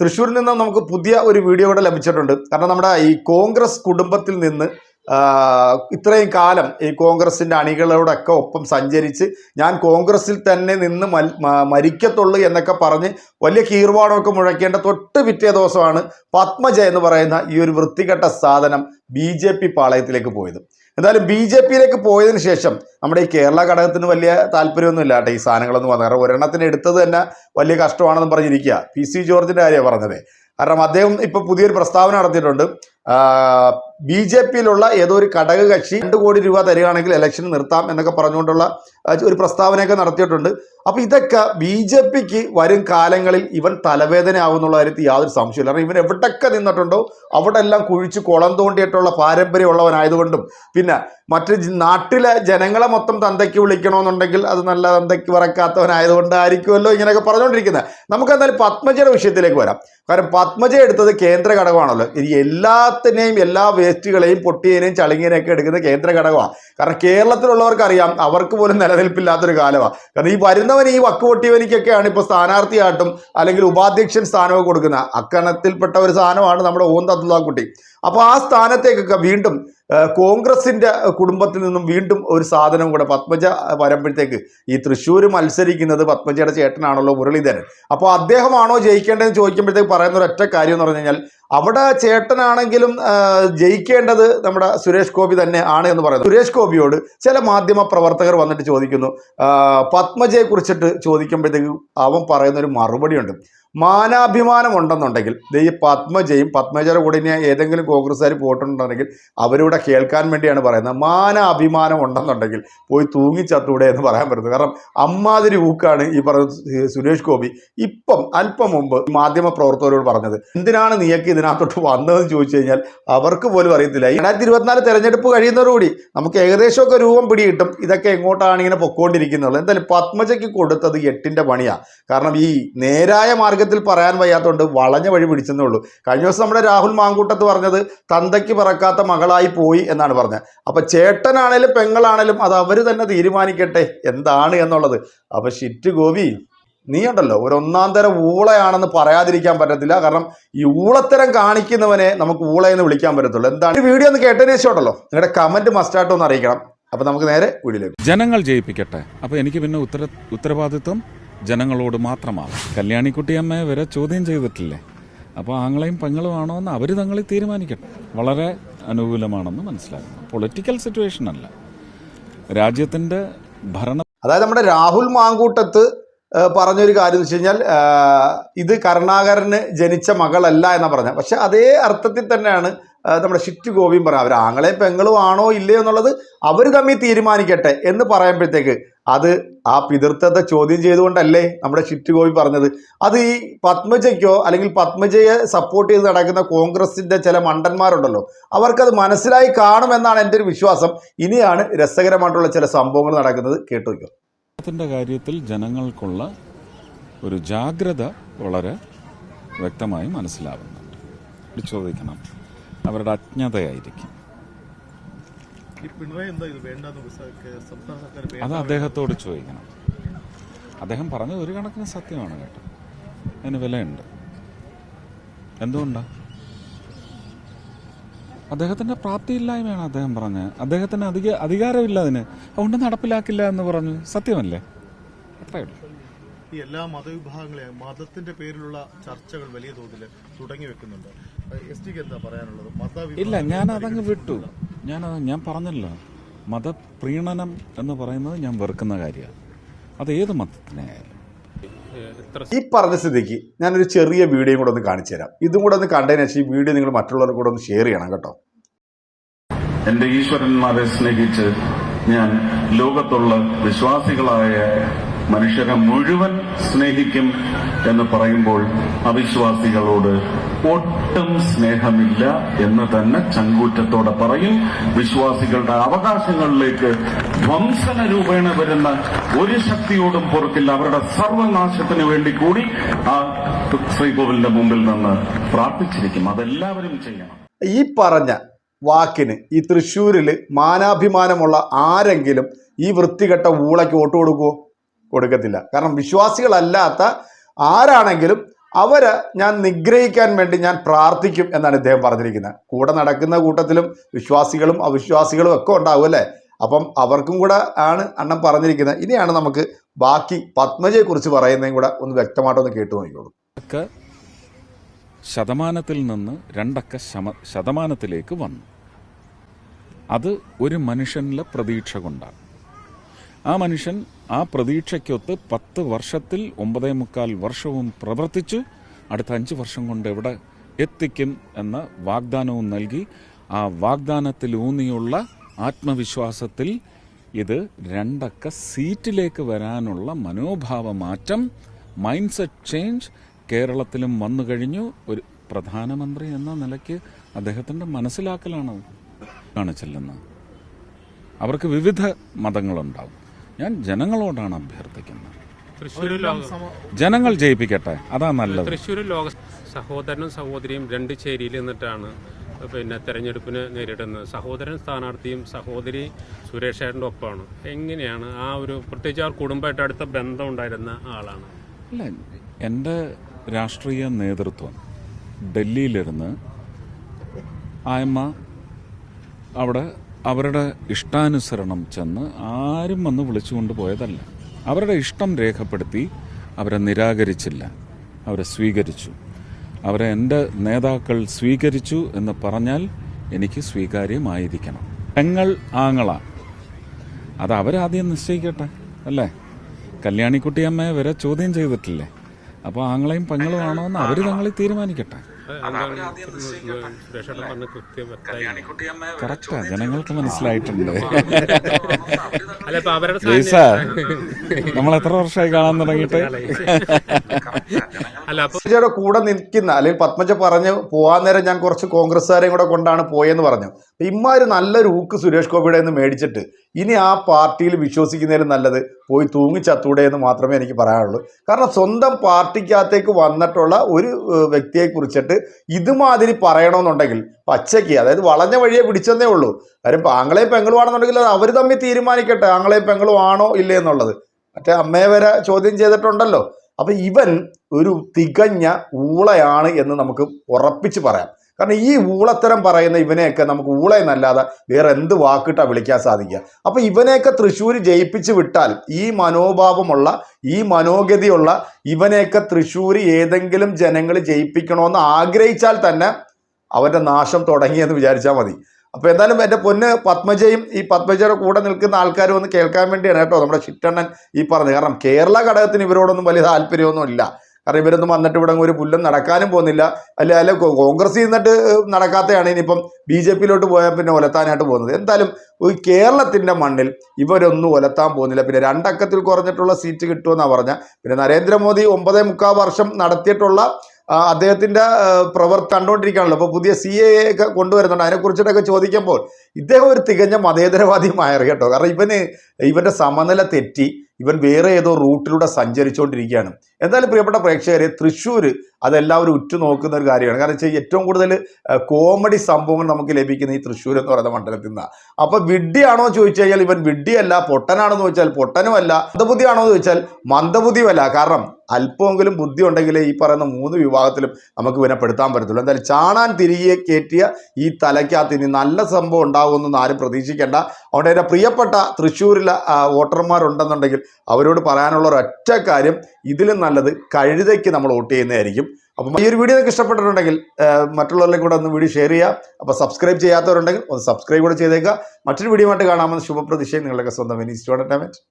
തൃശ്ശൂരിൽ നിന്ന് നമുക്ക് പുതിയ ഒരു വീഡിയോ കൂടെ ലഭിച്ചിട്ടുണ്ട്. കാരണം നമ്മുടെ ഈ കോൺഗ്രസ് കുടുംബത്തിൽ നിന്ന് ഇത്രയും കാലം ഈ കോൺഗ്രസിന്റെ അണികളോടൊക്കെ ഒപ്പം സഞ്ചരിച്ച് ഞാൻ കോൺഗ്രസിൽ തന്നെ നിന്ന് മരിക്കത്തുള്ളൂ എന്നൊക്കെ പറഞ്ഞ് വലിയ കീർവാടമൊക്കെ മുഴക്കേണ്ട തൊട്ട് പിറ്റേ ദിവസമാണ് പത്മജ എന്ന് പറയുന്ന ഈ ഒരു വൃത്തികെട്ട സാധനം ബി പാളയത്തിലേക്ക് പോയത്. എന്തായാലും ബി ജെ പിയിലേക്ക് പോയതിന് ശേഷം നമ്മുടെ ഈ കേരള ഘടകത്തിന് വലിയ താല്പര്യമൊന്നും ഇല്ല കേട്ടോ ഈ സാധനങ്ങളൊന്നും പറഞ്ഞു കാരണം ഒരെണ്ണത്തിന് എടുത്തത് തന്നെ വലിയ കഷ്ടമാണെന്ന് പറഞ്ഞിരിക്കുക. പി സി ജോർജിന്റെ കാര്യമാണ് പറഞ്ഞത്. കാരണം അദ്ദേഹം ഇപ്പോൾ പുതിയൊരു പ്രസ്താവന നടത്തിയിട്ടുണ്ട്. ബി ജെ പിയിലുള്ള ഏതോ ഒരു ഘടക കക്ഷി രണ്ട് കോടി രൂപ തരികയാണെങ്കിൽ ഇലക്ഷൻ നിർത്താം എന്നൊക്കെ പറഞ്ഞുകൊണ്ടുള്ള ഒരു പ്രസ്താവനയൊക്കെ നടത്തിയിട്ടുണ്ട്. അപ്പോൾ ഇതൊക്കെ ബി ജെ പിക്ക് വരും കാലങ്ങളിൽ ഇവൻ തലവേദന ആവുന്നുള്ള കാര്യത്തിൽ യാതൊരു സംശയമില്ല കാരണം ഇവൻ എവിടെയൊക്കെ നിന്നിട്ടുണ്ടോ അവിടെ എല്ലാം കുഴിച്ച് കുളം തോണ്ടിയിട്ടുള്ള പാരമ്പര്യമുള്ളവനായതുകൊണ്ടും പിന്നെ മറ്റ് നാട്ടിലെ ജനങ്ങളെ മൊത്തം തന്തയ്ക്ക് വിളിക്കണമെന്നുണ്ടെങ്കിൽ അത് നല്ല തന്തയ്ക്ക് പറക്കാത്തവനായതുകൊണ്ടായിരിക്കുമല്ലോ ഇങ്ങനെയൊക്കെ പറഞ്ഞുകൊണ്ടിരിക്കുന്നത്. നമുക്ക് എന്തായാലും പത്മജയുടെ വിഷയത്തിലേക്ക് വരാം. കാരണം പത്മജ എടുത്തത് കേന്ദ്ര ഘടകമാണല്ലോ. ഇനി എല്ലാത്തിനെയും എല്ലാ വേസ്റ്റുകളെയും പൊട്ടിയതിനെയും ചളിങ്ങിനെയൊക്കെ എടുക്കുന്ന കേന്ദ്ര ഘടകമാണ് കാരണം കേരളത്തിലുള്ളവർക്ക് അറിയാം അവർക്ക് പോലും നിലനിൽപ്പില്ലാത്തൊരു കാലമാണ് കാരണം ഈ വരുന്നവൻ ഈ വക്ക് പൊട്ടിയവനിക്കൊക്കെയാണ് ഇപ്പോൾ സ്ഥാനാർത്ഥിയായിട്ടും അല്ലെങ്കിൽ ഉപാധ്യക്ഷൻ സ്ഥാനമൊക്കെ കൊടുക്കുന്ന അക്കണത്തിൽപ്പെട്ട ഒരു സ്ഥാനമാണ് നമ്മുടെ ഓന്ത് കുട്ടി. അപ്പോൾ ആ സ്ഥാനത്തേക്കൊക്കെ വീണ്ടും കോൺഗ്രസിന്റെ കുടുംബത്തിൽ നിന്നും വീണ്ടും ഒരു സാധനം കൂടെ പത്മജ വരുമ്പോഴത്തേക്ക് ഈ തൃശ്ശൂർ മത്സരിക്കുന്നത് പത്മജയുടെ ചേട്ടനാണല്ലോ മുരളീധരൻ. അപ്പോൾ അദ്ദേഹമാണോ ജയിക്കേണ്ടതെന്ന് ചോദിക്കുമ്പോഴത്തേക്ക് പറയുന്ന ഒരൊറ്റ കാര്യം എന്ന് പറഞ്ഞു കഴിഞ്ഞാൽ അവിടെ ചേട്ടനാണെങ്കിലും ജയിക്കേണ്ടത് നമ്മുടെ സുരേഷ് ഗോപി തന്നെ ആണ് എന്ന് പറയുന്നത് സുരേഷ് ഗോപിയോട് ചില മാധ്യമ പ്രവർത്തകർ വന്നിട്ട് ചോദിക്കുന്നു. പത്മജയെ കുറിച്ചിട്ട് ചോദിക്കുമ്പോഴത്തേക്ക് അവൻ പറയുന്ന ഒരു മറുപടിയുണ്ട്. മാനാഭിമാനം ഉണ്ടെന്നുണ്ടെങ്കിൽ ഈ പത്മജയും പത്മജയുടെ കൂടെ ഇനി ഏതെങ്കിലും കോൺഗ്രസ്സുകാർ പോയിട്ടുണ്ടെങ്കിൽ അവരിവിടെ കേൾക്കാൻ വേണ്ടിയാണ് പറയുന്നത്. മാനാഭിമാനം ഉണ്ടെന്നുണ്ടെങ്കിൽ പോയി തൂങ്ങിച്ചത്തൂടെ എന്ന് പറയാൻ പറ്റുന്നത് കാരണം അമ്മാതിരി ഊക്കാണ് ഈ പറഞ്ഞ സുരേഷ് ഗോപി ഇപ്പം അല്പം മുമ്പ് മാധ്യമ പ്രവർത്തകരോട് പറഞ്ഞത്. എന്തിനാണ് നീയൊക്കെ ഇതിനകത്തോട്ട് വന്നതെന്ന് ചോദിച്ചു കഴിഞ്ഞാൽ അവർക്ക് പോലും അറിയത്തില്ല. രണ്ടായിരത്തി ഇരുപത്തിനാല് തെരഞ്ഞെടുപ്പ് കഴിയുന്നതോടുകൂടി നമുക്ക് ഏകദേശമൊക്കെ രൂപം പിടികിട്ടും. ഇതൊക്കെ എങ്ങോട്ടാണ് ഇങ്ങനെ പൊക്കോണ്ടിരിക്കുന്നുള്ളത് എന്തായാലും പത്മജയ്ക്ക് കൊടുത്തത് എട്ടിന്റെ പണിയാണ് കാരണം ഈ നേരായ മാർഗത്തിൽ പറയാൻ വയ്യാത്തതുകൊണ്ട് വളഞ്ഞ വഴി പിടിച്ചെന്നേ ഉള്ളൂ. കഴിഞ്ഞ ദിവസം നമ്മുടെ രാഹുൽ മാങ്കൂട്ടത്ത് പറഞ്ഞത് തന്തയ്ക്ക് പറക്കാത്ത മകളായി പോയി എന്നാണ് പറഞ്ഞത്. അപ്പം ചേട്ടനാണേലും പെങ്ങളാണേലും അത് അവർ തന്നെ തീരുമാനിക്കട്ടെ? എന്താണ് എന്നുള്ളത്? അപ്പം ഷിറ്റ് ഗോപി നീ ഉണ്ടല്ലോ ഒരു ഒന്നാം തരം ഊളയാണെന്ന് പറയാതിരിക്കാൻ പറ്റത്തില്ല. കാരണം ഈ ഊളത്തരം കാണിക്കുന്നവനെ നമുക്ക് ഊളയെന്ന് വിളിക്കാൻ പറ്റത്തുള്ളൂ. എന്താണ്? ഈ വീഡിയോ ഒന്ന് കേട്ടതിന് ശേഷം ഉണ്ടല്ലോ നിങ്ങളുടെ കമന്റ് മസ്റ്റായിട്ട് ഒന്ന് അറിയിക്കണം. അപ്പൊ നമുക്ക് നേരെ വീഡിയോ ജനങ്ങൾ ജയിപ്പിക്കട്ടെ. അപ്പൊ എനിക്ക് പിന്നെ ഉത്തര ഉത്തരവാദിത്വം ജനങ്ങളോട് മാത്രമാണ്. കല്യാണിക്കുട്ടിയമ്മയെ വരെ ചോദ്യം ചെയ്തിട്ടില്ലേ? അപ്പോൾ ആങ്ങളെയും പെങ്ങളുമാണോ എന്ന് അവർ തങ്ങളിൽ തീരുമാനിക്കട്ടെ. വളരെ അനുകൂലമാണെന്ന് മനസ്സിലാക്കുന്നു പൊളിറ്റിക്കൽ സിറ്റുവേഷൻ അല്ല. രാജ്യത്തിന്റെ ഭരണ അതായത് നമ്മുടെ രാഹുൽ മാങ്കൂട്ടത്ത് പറഞ്ഞൊരു കാര്യം എന്ന് വെച്ച് കഴിഞ്ഞാൽ ഇത് കരുണാകരന് ജനിച്ച മകളല്ല എന്നാണ് പറഞ്ഞത്. പക്ഷെ അതേ അർത്ഥത്തിൽ തന്നെയാണ് നമ്മുടെ ഷിറ്റ് ഗോപിയും പറയാം അവർ ആങ്ങളെയും പെങ്ങളും ആണോ ഇല്ലയോ എന്നുള്ളത് അവർ തമ്മിൽ തീരുമാനിക്കട്ടെ എന്ന് പറയുമ്പോഴത്തേക്ക് അത് ആ പിതൃത്വത്തെ ചോദ്യം ചെയ്തുകൊണ്ടല്ലേ നമ്മുടെ ഷിറ്റ് ഗോവി പറഞ്ഞത്. അത് ഈ പത്മജയ്ക്കോ അല്ലെങ്കിൽ പത്മജയെ സപ്പോർട്ട് ചെയ്ത് നടക്കുന്ന കോൺഗ്രസിന്റെ ചില മണ്ടന്മാരുണ്ടല്ലോ അവർക്കത് മനസ്സിലായി കാണുമെന്നാണ് എന്റെ ഒരു വിശ്വാസം. ഇനിയാണ് രസകരമായിട്ടുള്ള ചില സംഭവങ്ങൾ നടക്കുന്നത്. കേട്ടു വയ്ക്കും ത്തിന്റെ കാര്യത്തിൽ ജനങ്ങൾക്കുള്ള ഒരു ജാഗ്രത വളരെ വ്യക്തമായി മനസ്സിലാവുന്നുണ്ട്. ചോദിക്കണം. അവരുടെ അജ്ഞതയായിരിക്കും. അത് അദ്ദേഹത്തോട് ചോദിക്കണം. അദ്ദേഹം പറഞ്ഞത് ഒരു കണക്കിന് സത്യമാണ് കേട്ടോ. അതിന് വിലയുണ്ട്. എന്തുകൊണ്ടാ? അദ്ദേഹത്തിന്റെ പ്രാപ്തിയില്ലായ്മയാണ് അദ്ദേഹം പറഞ്ഞത്. അദ്ദേഹത്തിന് അധിക അധികാരമില്ല അതിന്. അതുകൊണ്ട് നടപ്പിലാക്കില്ല എന്ന് പറഞ്ഞു. സത്യമല്ലേ? ഈ എല്ലാ മതവിഭാഗങ്ങളെയും മതത്തിന്റെ പേരിലുള്ള ചർച്ചകൾ വലിയ തോതിൽ തുടങ്ങി വെക്കുന്നുണ്ട്. എസ് ടിക്ക് എന്താ പറയാനുള്ളത്? മത ഇല്ല ഞാൻ അതങ്ങ് വിട്ടു. ഞാൻ ഞാൻ പറഞ്ഞല്ലോ. മതപ്രീണനം എന്ന് പറയുന്നത് ഞാൻ വെറുക്കുന്ന കാര്യമാണ്. അത് ഏത് മതത്തിനെ ആയാലും ഈ പറഞ്ഞ സ്ഥിതിക്ക് ഞാനൊരു ചെറിയ വീഡിയോയും കൂടെ ഒന്ന് കാണിച്ചു തരാം. ഇതും കൂടെ ഒന്ന് കണ്ടതിന് ശേഷം ഈ വീഡിയോ നിങ്ങൾ മറ്റുള്ളവർക്ക് കൂടെ ഒന്ന് ഷെയർ ചെയ്യണം കേട്ടോ. എന്റെ ഈശ്വരന്മാരെ സ്നേഹിച്ച് ഞാൻ ലോകത്തുള്ള വിശ്വാസികളായ മനുഷ്യരെ മുഴുവൻ സ്നേഹിക്കും എന്ന് പറയുമ്പോൾ അവിശ്വാസികളോട് ഒട്ടും സ്നേഹമില്ല എന്ന് തന്നെ ചങ്കൂറ്റത്തോടെ പറയും. വിശ്വാസികളുടെ അവകാശങ്ങളിലേക്ക് ധ്വംസന രൂപേണ വരുന്ന ഒരു ശക്തിയോടും പൊറുക്കില്ല. അവരുടെ സർവനാശത്തിന് വേണ്ടി കൂടി ആ ശ്രീകോവിലിന്റെ മുമ്പിൽ നിന്ന് പ്രാർത്ഥിച്ചിരിക്കും. അതെല്ലാവരും ചെയ്യണം. ഈ പറഞ്ഞ വാക്കിന് ഈ തൃശ്ശൂരിൽ മാനാഭിമാനമുള്ള ആരെങ്കിലും ഈ വൃത്തികെട്ട ഊളയ്ക്ക് വോട്ട് കൊടുക്കുമോ കൊടുക്കത്തില്ല. കാരണം വിശ്വാസികളല്ലാത്ത ആരാണെങ്കിലും അവരെ ഞാൻ നിഗ്രഹിക്കാൻ വേണ്ടി ഞാൻ പ്രാർത്ഥിക്കും എന്നാണ് ഇദ്ദേഹം പറഞ്ഞിരിക്കുന്നത്. കൂടെ നടക്കുന്ന കൂട്ടത്തിലും വിശ്വാസികളും അവിശ്വാസികളും ഒക്കെ ഉണ്ടാവും അല്ലേ? അപ്പം അവർക്കും കൂടെ ആണ് അണ്ണൻ പറഞ്ഞിരിക്കുന്നത്. ഇനിയാണ് നമുക്ക് ബാക്കി പത്മജയെ കുറിച്ച് പറയുന്നതും കൂടെ ഒന്ന് വ്യക്തമായിട്ടൊന്ന് കേട്ടു നോക്കിക്കോളൂ. ശതമാനത്തിൽ നിന്ന് രണ്ടക്ക ശമ ശതമാനത്തിലേക്ക് വന്നു. അത് ഒരു മനുഷ്യനിലെ പ്രതീക്ഷ കൊണ്ടാണ്. ആ മനുഷ്യൻ ആ പ്രതീക്ഷയ്ക്കൊത്ത് പത്ത് വർഷത്തിൽ ഒമ്പതേ മുക്കാൽ വർഷവും പ്രവർത്തിച്ച് അടുത്ത അഞ്ച് വർഷം കൊണ്ട് എവിടെ എത്തിക്കും എന്ന വാഗ്ദാനവും നൽകി ആ വാഗ്ദാനത്തിലൂന്നിയുള്ള ആത്മവിശ്വാസത്തിൽ ഇത് രണ്ടക്ക സീറ്റിലേക്ക് വരാനുള്ള മനോഭാവ മാറ്റം മൈൻഡ് സെറ്റ് ചേഞ്ച് കേരളത്തിലും വന്നു കഴിഞ്ഞു. ഒരു പ്രധാനമന്ത്രി എന്ന നിലയ്ക്ക് അദ്ദേഹത്തിന്റെ മനസ്സിലാക്കലാണ് കാണിച്ചല്ലെന്ന്. അവർക്ക് വിവിധ മതങ്ങളുണ്ടാവും. ഞാൻ ജനങ്ങളോടാണ് അഭ്യർത്ഥിക്കുന്നത്. ജനങ്ങൾ ജയിപ്പിക്കട്ടെ അതാ നല്ലത്. തൃശ്ശൂർ ലോക സഹോദരനും സഹോദരിയും രണ്ട് ചേരിയിൽ നിന്നിട്ടാണ് പിന്നെ തെരഞ്ഞെടുപ്പിന് നേരിടുന്നത്. സഹോദരൻ സ്ഥാനാർത്ഥിയും സഹോദരി സുരേഷ് ഏട്ടന്റെ ഒപ്പമാണ്. എങ്ങനെയാണ് ആ ഒരു പ്രത്യേകിച്ച് ആ കുടുംബമായിട്ട് അടുത്ത ബന്ധം ഉണ്ടായിരുന്ന ആളാണ്? അല്ല എന്റെ രാഷ്ട്രീയ നേതൃത്വം ഡൽഹിയിലിരുന്ന് ആയമ്മ അവിടെ അവരുടെ ഇഷ്ടാനുസരണം ചെന്ന് ആരും വന്ന് വിളിച്ചുകൊണ്ട് പോയതല്ല. അവരുടെ ഇഷ്ടം രേഖപ്പെടുത്തി അവരെ നിരാകരിച്ചില്ല. അവരെ സ്വീകരിച്ചു. അവരെ എന്റെ നേതാക്കൾ സ്വീകരിച്ചു എന്ന് പറഞ്ഞാൽ എനിക്ക് സ്വീകാര്യമായിരിക്കണം. പെങ്ങൾ ആങ്ങള. അത് അവരാദ്യം നിശ്ചയിക്കട്ടെ അല്ലേ? കല്യാണിക്കുട്ടിയമ്മയെ വരെ ചോദ്യം ചെയ്തിട്ടില്ലേ? അപ്പോൾ ആങ്ങളെയും പെങ്ങളും ആണോ എന്ന് അവർ തങ്ങളിൽ തീരുമാനിക്കട്ടെ. കറക്റ്റാ ജനങ്ങൾക്ക് മനസ്സിലായിട്ടുണ്ട്. അല്ല ഇപ്പൊ അവരുടെ ജയ്സ നമ്മൾ എത്ര വർഷമായി കാണാൻ തുടങ്ങിയിട്ട്? അല്ല കൂടെ നിൽക്കുന്ന അല്ലെങ്കിൽ പത്മജ പറഞ്ഞു പോവാൻ നേരം ഞാൻ കുറച്ച് കോൺഗ്രസ്സുകാരെയും കൂടെ കൊണ്ടാണ് പോയെന്ന് പറഞ്ഞു. ഇമ്മാര് നല്ലൊരു ഊക്ക് സുരേഷ് ഗോപിയുടെ നിന്ന് മേടിച്ചിട്ട് ഇനി ആ പാർട്ടിയിൽ വിശ്വസിക്കുന്നതിലും നല്ലത് പോയി തൂങ്ങിച്ചത്തൂടെ എന്ന് മാത്രമേ എനിക്ക് പറയാനുള്ളൂ. കാരണം സ്വന്തം പാർട്ടിക്കകത്തേക്ക് വന്നിട്ടുള്ള ഒരു വ്യക്തിയെ കുറിച്ചിട്ട് ഇതുമാതിരി പറയണമെന്നുണ്ടെങ്കിൽ പച്ചയ്ക്ക് അതായത് വളഞ്ഞ വഴിയെ പിടിച്ചെന്നേ ഉള്ളൂ. കാര്യം ആങ്ങളെയും പെങ്ങളുവാണെന്നുണ്ടെങ്കിൽ അത് അവർ തമ്മിൽ തീരുമാനിക്കട്ടെ ആങ്ങളെയും പെങ്ങളും ആണോ ഇല്ലേ എന്നുള്ളത്. മറ്റേ അമ്മയെ വരെ ചോദ്യം ചെയ്തിട്ടുണ്ടല്ലോ. അപ്പൊ ഇവൻ ഒരു തികഞ്ഞ ഊളയാണ് എന്ന് നമുക്ക് ഉറപ്പിച്ച് പറയാം. കാരണം ഈ ഊളത്തരം പറയുന്ന ഇവനെയൊക്കെ നമുക്ക് ഊള എന്നല്ലാതെ വേറെ എന്ത് വാക്കിട്ടാ വിളിക്കാൻ സാധിക്കുക? അപ്പൊ ഇവനെയൊക്കെ തൃശ്ശൂർ ജയിപ്പിച്ച് വിട്ടാൽ ഈ മനോഭാവമുള്ള ഈ മനോഗതിയുള്ള ഇവനെയൊക്കെ തൃശ്ശൂർ ഏതെങ്കിലും ജനങ്ങൾ ജയിപ്പിക്കണമെന്ന് ആഗ്രഹിച്ചാൽ തന്നെ അവന്റെ നാശം തുടങ്ങിയെന്ന് വിചാരിച്ചാൽ മതി. അപ്പൊ എന്തായാലും എന്റെ പൊന്ന് പത്മജയും ഈ പത്മജയുടെ കൂടെ നിൽക്കുന്ന ആൾക്കാരും ഒന്ന് കേൾക്കാൻ വേണ്ടിയാണ് കേട്ടോ നമ്മുടെ ചിറ്റണ്ണൻ ഈ പറഞ്ഞത്. കാരണം കേരള ഘടകത്തിന് ഇവരോടൊന്നും വലിയ താല്പര്യമൊന്നും ഇല്ല. കാരണം ഇവരൊന്നും വന്നിട്ട് ഇവിടെ ഒരു പുല്ലും നടക്കാനും പോകുന്നില്ല. അല്ലെ അല്ലെ കോൺഗ്രസ് നിന്നിട്ട് നടക്കാത്തതാണ് ഇനിയിപ്പം ബി ജെ പിയിലോട്ട് പോയാൽ പിന്നെ ഒലത്താനായിട്ട് പോകുന്നത്. എന്തായാലും ഈ കേരളത്തിന്റെ മണ്ണിൽ ഇവരൊന്നും ഒലത്താൻ പോകുന്നില്ല. പിന്നെ രണ്ടക്കത്തിൽ കുറഞ്ഞിട്ടുള്ള സീറ്റ് കിട്ടുമെന്നാണ് പറഞ്ഞാൽ പിന്നെ നരേന്ദ്രമോദി ഒമ്പതേ മുക്കാൽ വർഷം നടത്തിയിട്ടുള്ള ആ, പ്രവർത്തി കണ്ടുകൊണ്ടിരിക്കുകയാണല്ലോ. അപ്പോൾ പുതിയ സി എ ഒക്കെ കൊണ്ടുവരുന്നുണ്ട്. അതിനെക്കുറിച്ചിട്ടൊക്കെ ചോദിക്കുമ്പോൾ ഇദ്ദേഹം ഒരു തികഞ്ഞ മതേതരവാദി മായറി കേട്ടോ. കാരണം ഇവന് ഇവന്റെ സമനില തെറ്റി ഇവൻ വേറെ ഏതോ റൂട്ടിലൂടെ സഞ്ചരിച്ചുകൊണ്ടിരിക്കുകയാണ്. എന്തായാലും പ്രിയപ്പെട്ട പ്രേക്ഷകരെ തൃശ്ശൂർ അതെല്ലാവരും ഉറ്റുനോക്കുന്ന ഒരു കാര്യമാണ്. കാരണം വെച്ചാൽ ഏറ്റവും കൂടുതൽ കോമഡി സംഭവങ്ങൾ നമുക്ക് ലഭിക്കുന്ന ഈ തൃശ്ശൂർ എന്ന് പറയുന്ന മണ്ഡലത്തിൽ നിന്നാണ് അപ്പൊ വിഡ്ഢിയാണോ ചോദിച്ചു കഴിഞ്ഞാൽ ഇവൻ വിഡ്ഢിയല്ല പൊട്ടനാണെന്ന് ചോദിച്ചാൽ പൊട്ടനുമല്ല മന്ദബുദ്ധിയാണോ എന്ന് ചോദിച്ചാൽ മന്ദബുദ്ധിയുമല്ല. കാരണം അല്പമെങ്കിലും ബുദ്ധി ഉണ്ടെങ്കിലേ ഈ പറയുന്ന മൂന്ന് വിഭാഗത്തിലും നമുക്ക് ഇവനെ പെടുത്താൻ പറ്റത്തുള്ളൂ. എന്തായാലും ചാണാൻ തിരികെ കയറ്റിയ ഈ തലയ്ക്കകത്ത് ഇനി നല്ല സംഭവം ഉണ്ടാകുമെന്നൊന്നും ആരും പ്രതീക്ഷിക്കേണ്ട. അതുകൊണ്ട് എന്റെ പ്രിയപ്പെട്ട തൃശ്ശൂരിലെ വോട്ടർമാരുണ്ടെന്നുണ്ടെങ്കിൽ അവരോട് പറയാനുള്ള ഒരൊറ്റ കാര്യം ഇതിലും നല്ലത് കഴുതയ്ക്ക് നമ്മൾ വോട്ട് ചെയ്യുന്നതായിരിക്കും. അപ്പം ഈ ഒരു വീഡിയോ നിങ്ങൾക്ക് ഇഷ്ടപ്പെട്ടിട്ടുണ്ടെങ്കിൽ മറ്റുള്ളവരിലും കൂടെ ഒന്ന് വീഡിയോ ഷെയർ ചെയ്യുക. അപ്പോൾ സബ്സ്ക്രൈബ് ചെയ്യാത്തവരുണ്ടെങ്കിൽ ഒന്ന് സബ്സ്ക്രൈബ് കൂടെ ചെയ്തേക്കുക. മറ്റൊരു വീഡിയോ ആയിട്ട് കാണാമെന്ന് ശുഭപ്രതീക്ഷയും നിങ്ങളുടെയൊക്കെ സ്വന്തം വിനീസ് ടു